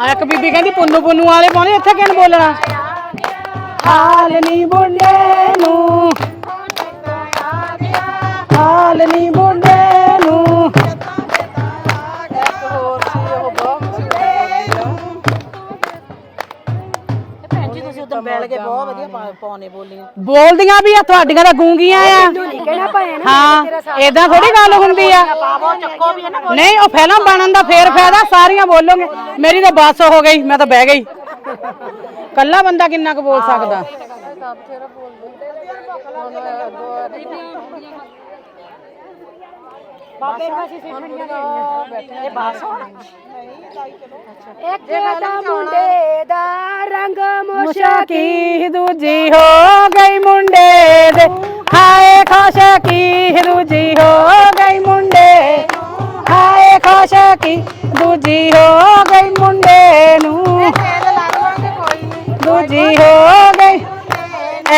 ਆ ਇੱਕ ਬੀਬੀ ਕਹਿੰਦੀ, ਪੁੰਨੂ ਪੁੰਨੂ ਵਾਲੇ ਪਾਉਣੇ, ਇੱਥੇ ਕਿਹਨ ਬੋਲਣਾ? ਹਾਲ ਨਹੀਂ ਮੁੰਡੇ ਨੂੰ। ਹਾਲ ਨਹੀਂ ਉਦੋਂ ਬੈਲ ਕੇ ਬਹੁਤ ਵਧੀਆ ਪਾ- ਪਾਉਣੇ ਬੋਲੀਆਂ। ਬੋਲਦੀਆਂ ਵੀ ਆ ਤੁਹਾਡੀਆਂ ਤਾਂ ਗੂੰਗੀਆਂ ਆ। ਹਾਂ ਏਦਾਂ ਥੋੜੀ ਗੱਲ ਹੁੰਦੀ ਆ। ਪਾਵੋ ਚੱਕੋ ਵੀ ਹੈ ਨਾ ਨਹੀਂ ਉਹ ਫਿਲਮ ਬਣਨ ਦਾ ਫੇਰ ਫਾਇਦਾ ਸਾਰੀਆਂ ਬੋਲੋਗੇ। ਮੇਰੀ ਤਾਂ ਬੱਸ ਹੋ ਗਈ ਮੈਂ ਤਾਂ ਬਹਿ ਗਈ। ਕੱਲਾ ਬੰਦਾ ਕਿੰਨਾ ਕੁ ਬੋਲ ਸਕਦਾ? ਇਹ ਬਾਸ ਹੋਣਾ। ਇੱਕ ਦਾ ਮੁੰਡੇ ਦਾ ਰੰਗ ਮੁਸ਼ਕੀ ਦੂਜੀ ਹੋ ਗਈ ਮੁੰਡੇ ਦੇ ਹਾਏ ਖੁਸ਼ਕੀ ਦੂਜੀ ਹੋ ਗਈ ਮੁੰਡੇ ਹਾਏ ਖੁਸ਼ਕੀ ਦੂਜੀ ਹੋ ਗਈ ਮੁੰਡੇ ਨੂੰ ਦੂਜੀ ਹੋ ਗਈ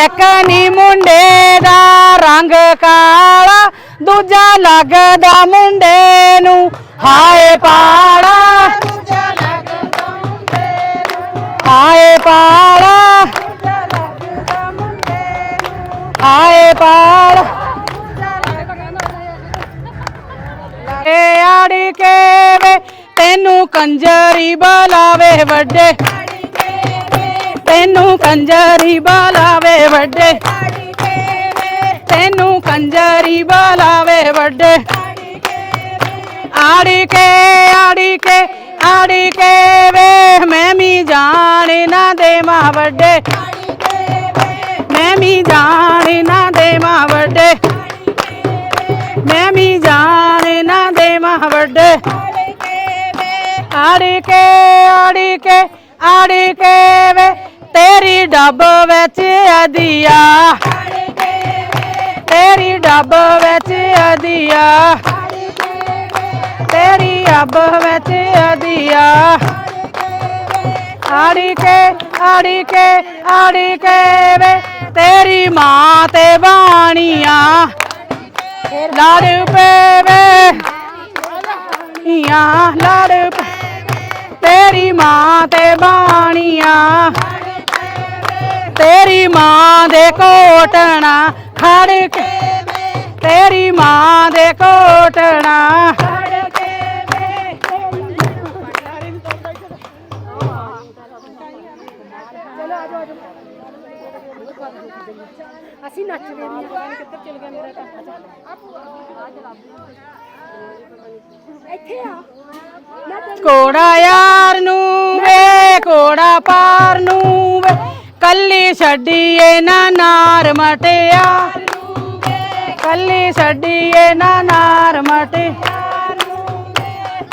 ਇੱਕ ਨੀ ਮੁੰਡੇ ਦਾ ਰੰਗ ਕਾਲਾ ਦੂਜਾ ਲੱਗਦਾ ਮੁੰਡੇ ਨੂੰ ਹਾਏ ਪਾੜਾ ਹਾਏ ਪਾੜਾ ਹਾਏ ਏ ਆੜੀ ਕੇ ਵੇ ਤੈਨੂੰ ਕੰਜਰੀ ਬਲਾਵੇ ਵੱਡੇ। ਤੈਨੂੰ ਕੰਜਰੀ ਬਲਾਵੇ ਵੱਡੇ। ਤੈਨੂੰ ਕੰਜਰੀ ਬਲਾਵੇ ਵੱਡੇ। ਆੜੀ ਕੇ ਆੜੀ ਕੇ ਆੜੀ ਕੇ ਵੇ, ਮੈਂ ਵੀ ਜਾਣ ਨਾ ਦੇ ਮਾ ਵੱਡੇ। ਮੈਂ ਵੀ ਜਾਣ ਨਾ ਦੇ ਮਾ ਵੱਡੇ। ਮੈਂ ਵੀ ਜਾਣ ਨਾ ਦੇ ਮਾ ਵੱਡੇ। ਆੜੀ ਕੇ ਆੜੀ ਕੇ ਆੜੀ ਕੇ ਵੇ, ਤੇਰੀ ਡੱਬ ਵਿੱਚ ਅਦੀਆ ਤੇਰੀ ਡੱਬ ਵਿੱਚ ਅਦੀਆ ਤੇਰੀ ਵਿੱਚ ਅਦੀਆ ਆੜੀ ਕੇ ਆੜੀ ਕੇ ਆੜੀ ਕੇ ਵੇ, ਤੇਰੀ ਮਾਂ ਤੇ ਬਾਣੀਆਂ। ਲੜ ਪੇਵੇ ਵੇ ਲੜ ਤੇਰੀ ਮਾਂ ਤੇ ਬਾਣੀਆਂ। ਤੇਰੀ ਮਾਂ ਦੇ ਕੋਟਣਾ ਖੜ ਕੇ ਤੇਰੀ ਮਾਂ ਦੇ ਕੋਟਣਾ ਅਸੀਂ ਨੱਚਦੇ ਵੀ ਕਿੱਧਰ ਚਲ ਗਿਆ ਮੇਰਾ ਇੱਥੇ ਆ। ਕੋੜਾ ਯਾਰ ਨੂੰ ਵੇ ਕੋੜਾ ਪਾਰ ਨੂੰ ਵੇ। ਕੱਲੀ ਛੱਡੀਏ ਨਾ ਨਾਰ ਮਟਿਆ। ਕੱਲੀ ਛੱਡੀਏ ਨਾ ਨਾਰ ਮਟੇ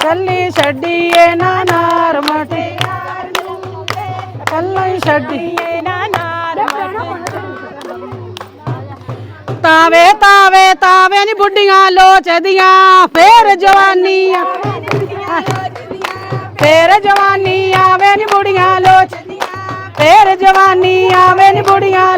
ਕੱਲੀ ਛੱਡੀਏ ਨਾ ਨਾਰ ਮਟੇ ਕੱਲੀ ਛੱਡੀਏ ਤਾਵੇ ਤਾਵੇ ਤਾਵੇ ਨੀ ਬੁੱਢੀਆਂ ਲੋਚਦੀਆਂ, ਫੇਰ ਜਵਾਨੀਆਂ। ਜਵਾਨੀ ਆਵੇ ਫੇਰ ਜਵਾਨੀ ਆਵੇ ਨੀ ਬੁੜੀਆਂ ਲੋਚਦੀਆਂ ਫੇਰ ਜਵਾਨੀ ਆਵੇ ਨੀ ਬੁੜੀਆਂ